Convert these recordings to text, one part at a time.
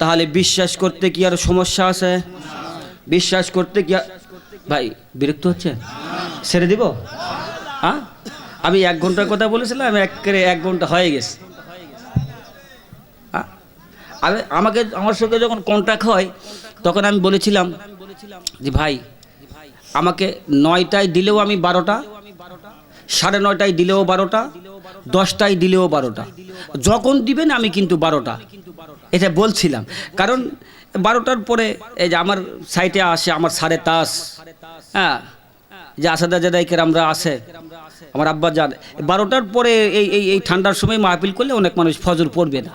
তাহলে বিশ্বাস করতে কি আর সমস্যা আছে? বিশ্বাস করতে কি ভাই, বিরক্ত হচ্ছে? ছেড়ে দিব? হ্যাঁ আমি এক ঘণ্টার কথা বলেছিলাম এক এক ঘণ্টা হয়ে গেছে। আমি আমাকে, আমার সঙ্গে যখন কন্ট্যাক্ট হয়, তখন আমি বলেছিলাম যে, ভাই, আমাকে নয়টায় দিলেও আমি বারোটা, সাড়ে নয়টায় দিলেও বারোটা দশটায় দিলেও বারোটা। যখন দিবেন আমি কিন্তু বারোটা। এটা বলছিলাম। কারণ বারোটার পরে এই যে আমার সাইটে আসে, আমার সাড়ে তাস। হ্যাঁ যে আসাদা জাদাইকের আমরা আসে আমার আব্বা যান বারোটার পরে এই এই এই ঠান্ডার সময় মাহফিল করলে অনেক মানুষ ফজর পড়বে না।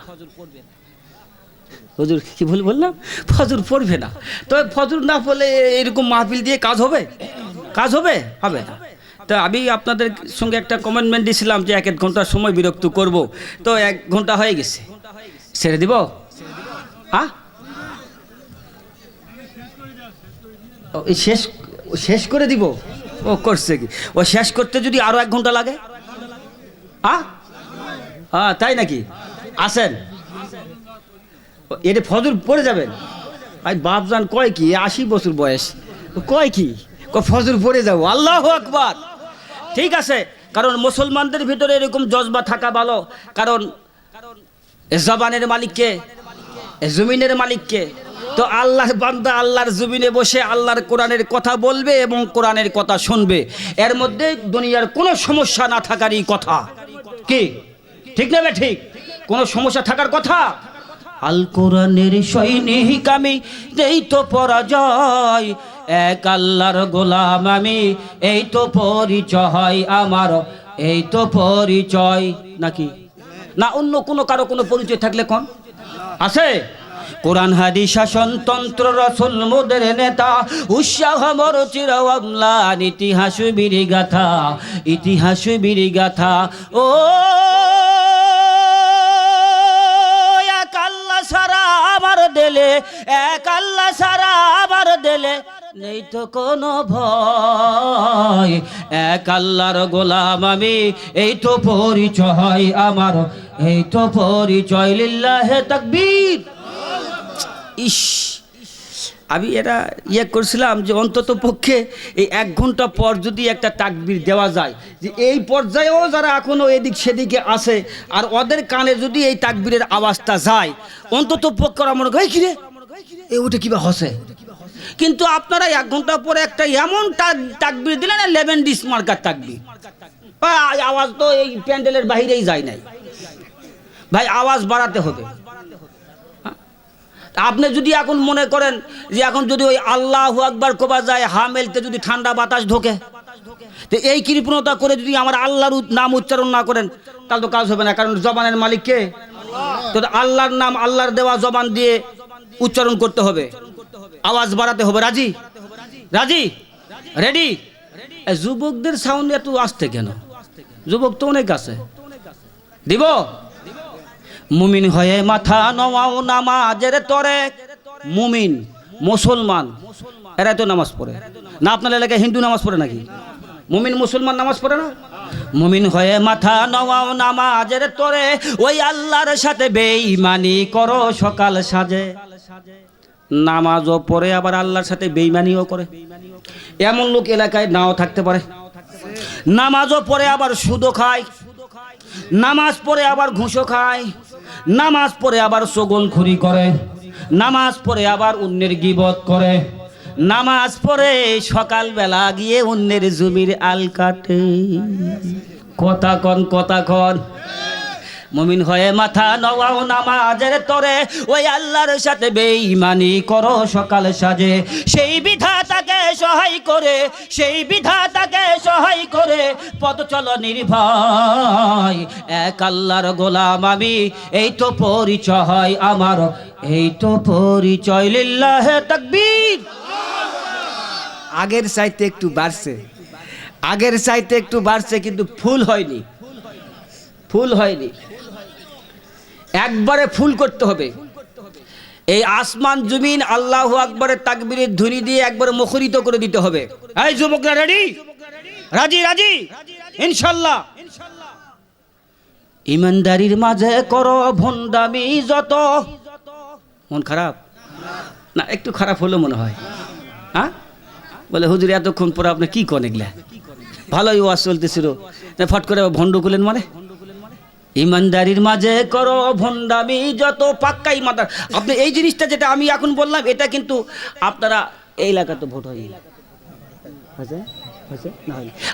ফজর কি ভুল বললাম? ফজর পড়বে না। তবে ফজর না পড়লে এরকম মাহফিল দিয়ে কাজ হবে? কাজ হবে? হবে না। তো আমি আপনাদের সঙ্গে একটা কমেন্টমেন্ট দিয়েছিলাম যে এক এক ঘণ্টার সময় বিরক্ত করব। তো এক ঘণ্টা হয়ে গেছে। ছেড়ে দিব? হ্যাঁ? শেষ শেষ করে দিব? ও, করছে কি? ও, শেষ করতে যদি আরও এক ঘণ্টা লাগে? হ্যাঁ? হ্যাঁ তাই নাকি? আসেন। এটা ফজর পড়ে যাবেন? ভাই, বাপজান কয় কি? আশি বছর বয়স। কয় কি? ফজর পড়ে যাব। আল্লাহ আকবার! ঠিক আছে, কারণ মুসলমানদের ভিতরে এরকম জজবা থাকা ভালো। কারণ জবানের মালিককে জমিনের মালিককে তো আল্লাহর বান্দা আল্লাহর জমিনে বসে আল্লাহর কোরআনের কথা বলবে এবং কোরআনের কথা শুনবে। এর মধ্যে দুনিয়ার কোনো সমস্যা না থাকারই কথা। কি? ঠিক না ঠিক? কোনো সমস্যা থাকার কথা? আল কোরআনের সৈনিক আমি তো পরাজয়। এক আল্লাহর গোলাম আমি, এই তো পরিচয় আমার, এই তো পরিচয়। নাকি? না, অন্য কোনো কারও কোনো পরিচয় থাকলে কোন? আছে? কোরআন হাদি শাসন, তন্ত্র, রসুল, মোদের নেতা উৎসাহ মর চিরমলান ইতিহাস বিরি গাথা ইতিহাস বিরি গাথা ও এক আল্লাহ সারা আমার দেলে, এক আল্লাহ সারা আমার দেলে নেই তো কোনো ভয়। এক আল্লাহর গোলাম আমি, এই তো পরিচয় আমার, এই তো পরিচয় লিল্লাহে তাকবীর। ইস, আমি এটা ইয়ে করছিলাম যে অন্তত পক্ষে এই এক ঘণ্টা পর যদি একটা তাকবির দেওয়া যায়, যে এই পর্যায়েও যারা এখনও এদিক সেদিকে আসে আর ওদের কানে যদি এই তাকবিরের আওয়াজটা যায়, অন্তত পক্ষে মনে করে কিরে এ ওটা কিবা হসে? কিন্তু আপনারা এক ঘণ্টা পরে একটা এমন তাক- তাকবির দিলেন লেভেন ডিস মার্কার তাকবির। আওয়াজ তো এই প্যান্ডেলের বাহিরেই যায় নাই। ভাই আওয়াজ বাড়াতে হবে। আপনি যদি এখন মনে করেন যে এখন যদি ওই আল্লাহ আকবার কোবা যায় হা মেলতে যদি ঠান্ডা বাতাস ঢোকে তো এই কৃপণতা করে যদি আমার আল্লাহর নাম উচ্চারণ না করেন তাহলে তো কাজ হবে না। কারণ জবানের মালিক কে? তো আল্লাহর নাম আল্লাহর দেওয়া জবান দিয়ে উচ্চারণ করতে হবে। আওয়াজ বাড়াতে হবে, রাজি? রাজি? রেডি যুবকদের সাউন্ড এত আসতে কেন? যুবক তো অনেক আছে। দিব? মুমিন হয়ে মাথা নওয়াও নামাজের তরে। মুমিন, মুসলমান এরা তো নামাজ পড়ে। না, আপনার এলাকায় হিন্দু নামাজ পড়ে নাকি? মুমিন, মুসলমান নামাজ পড়ে না? মুমিন হয়ে মাথা নওয়াও নামাজের তরে। ওই আল্লাহর সাথে বেঈমানি করো সকাল সাজে সাজে। নামাজও পড়ে, আবার আল্লাহর সাথে বেইমানিও করে। এমন লোক এলাকায় নাও থাকতে পারে। নামাজও পড়ে, আবার সুদও খায়। নামাজ পড়ে, আবার ঘুষো খায়। নামাজ পড়ে, আবার সগলখুরি করে। নামাজ পড়ে, আবার অন্যের গিবত করে। নামাজ পড়ে, সকালবেলা গিয়ে অন্যের জমির আল কাটে। কথা কন কথা কন। মমিন হয়ে মাথা নওয়াও নামাজের তরে, ওই আল্লাহর সাথে বেঈমানি করো সকাল সাজে। সেই বিধাতাকে সহায় করে, সেই বিধাতাকে সহায় করে পদ চল নির্ভয়। এক আল্লাহর গোলাম আমি, এই তো পরিচয় আমার, এই তো পরিচয় লিল্লাহে তাকবীর। আগের চাইতে একটু বাড়ছে। আগের চাইতে একটু বাড়ছে, কিন্তু ফুল হয়নি। ফুল হয়নি। একবারে ফুল করতে হবে। এই আসমান, জমিন, আল্লাহ আকবরের তাকবীরের ধ্বনি দিয়ে একবারে মুখরিত করে দিতে হবে। এই যুবকরা রেডি? রাজি রাজি? ইনশাল্লাহ। ইমানদারির মাঝে করো ভণ্ডামি যত। মন খারাপ? না, একটু খারাপ হলো মনে হয়। হ্যাঁ? বলে, হুজুর, এতক্ষণ পরে আপনি কি করেন এগুলা? ভালোই ওয়াজ চলতেছিল। ফট করে ভণ্ড করলেন মানে? ইমানদারির মাঝে করো ভণ্ডামি, যত পাক্কা ইমানদার আপনি এই জিনিসটা যেটা আমি এখন বললাম, এটা কিন্তু আপনারা এই এলাকাতে ভোট হয়নি।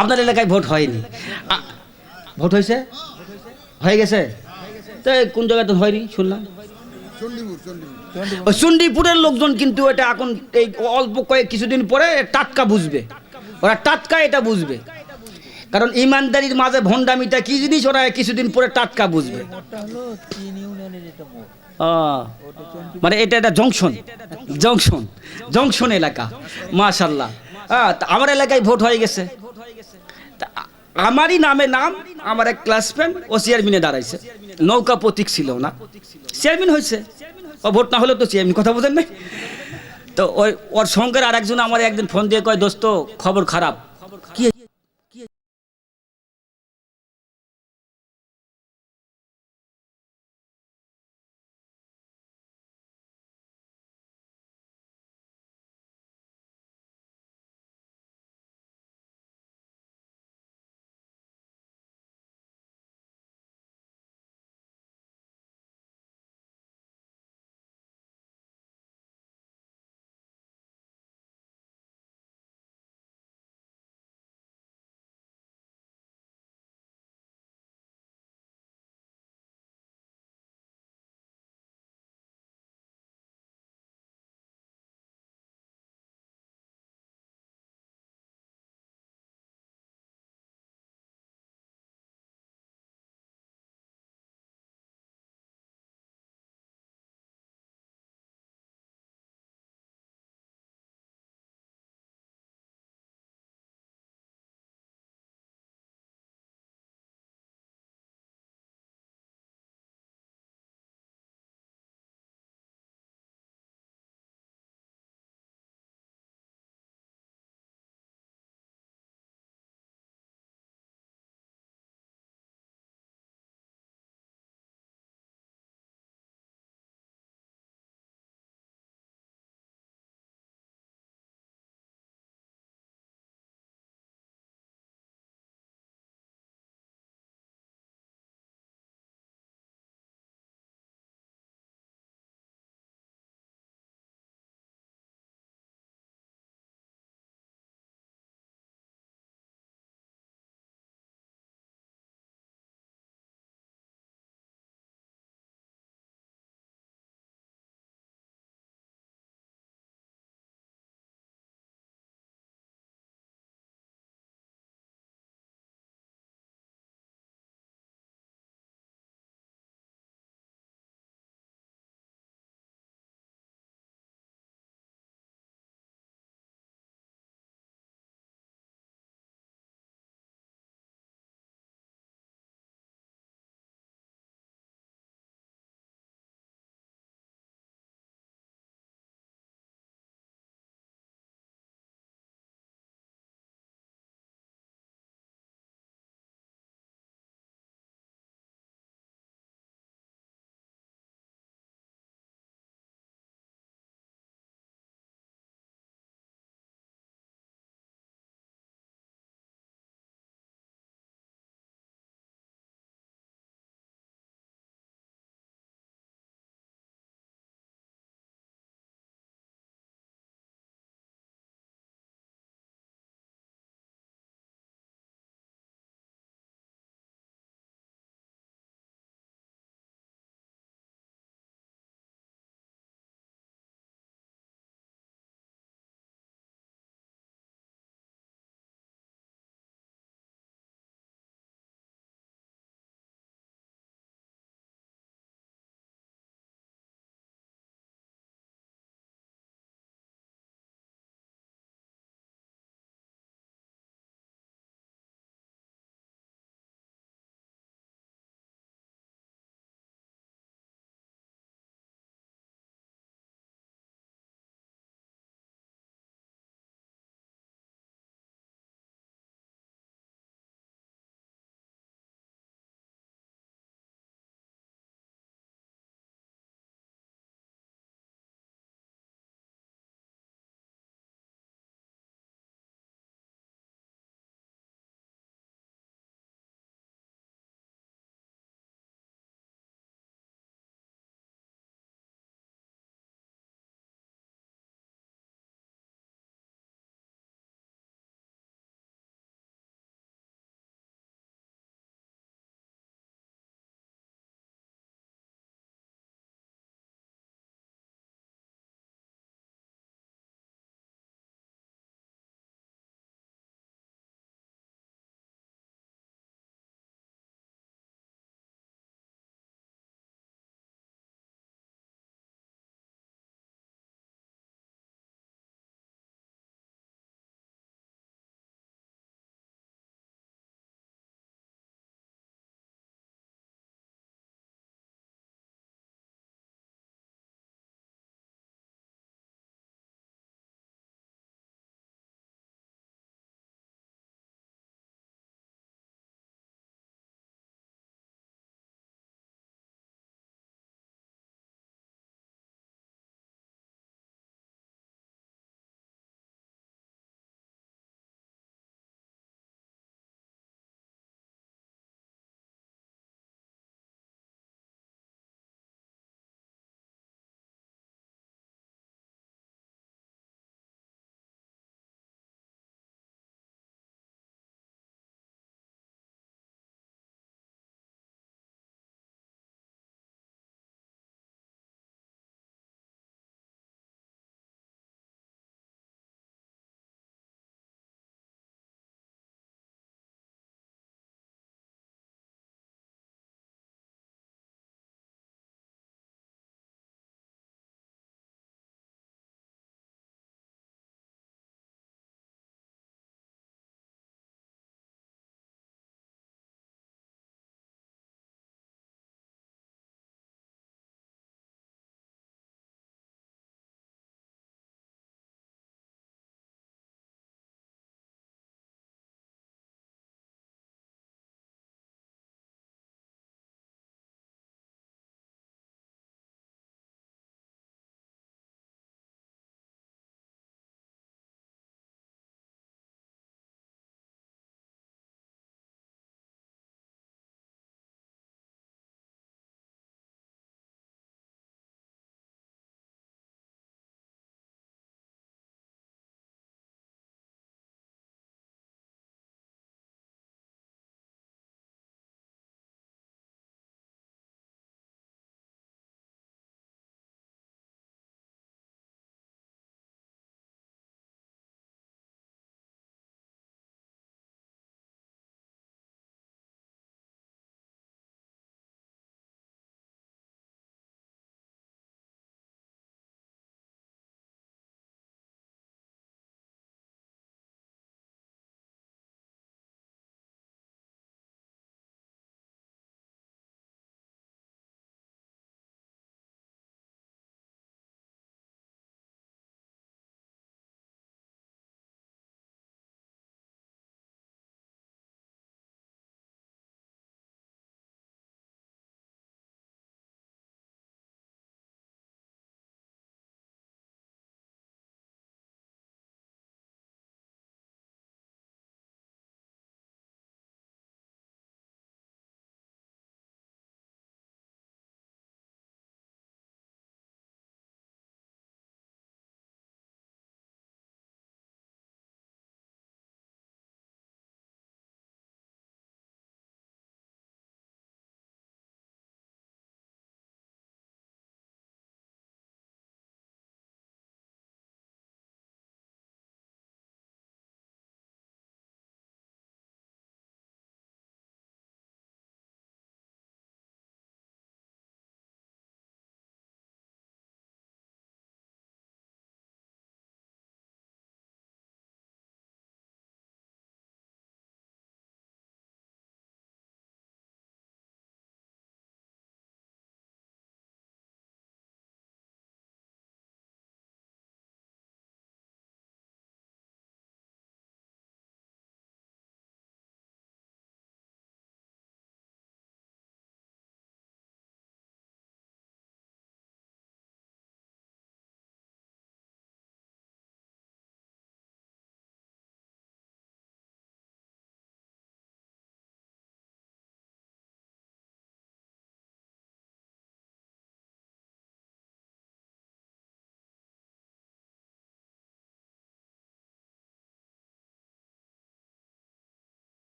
আপনার এলাকায় ভোট হয়নি। ভোট হয়েছে? হয়ে গেছে? তো কোন জায়গাতে হয়নি, শুনলাম। চণ্ডীপুরের লোকজন কিন্তু এটা এখন এই অল্প কয়েক কিছুদিন পরে টাটকা বুঝবে। ওরা টাটকা এটা বুঝবে। কারণ ইমানদারির মাঝে ভণ্ডামিটা কি জিনিস? ওরা কিছুদিন পরে টাটকা বুঝবে। মানে এটা একটা জংশন জংশন জংশন এলাকা মাশাল্লাহ হ্যাঁ আমার এলাকায় ভোট হয়ে গেছে। আমারই নামে নাম, আমার এক ক্লাস ফ্রেন্ড ও চেয়ারম্যানে দাঁড়াইছে। নৌকা প্রতীক ছিল না চেয়ারম্যান হয়েছে। ও ভোট না হলে তো চেয়ারম্যান কথা বোঝেন না তো ওই, ওর সঙ্গে আর একজন আমার একদিন ফোন দিয়ে কয়, দোস্ত, খবর খারাপ।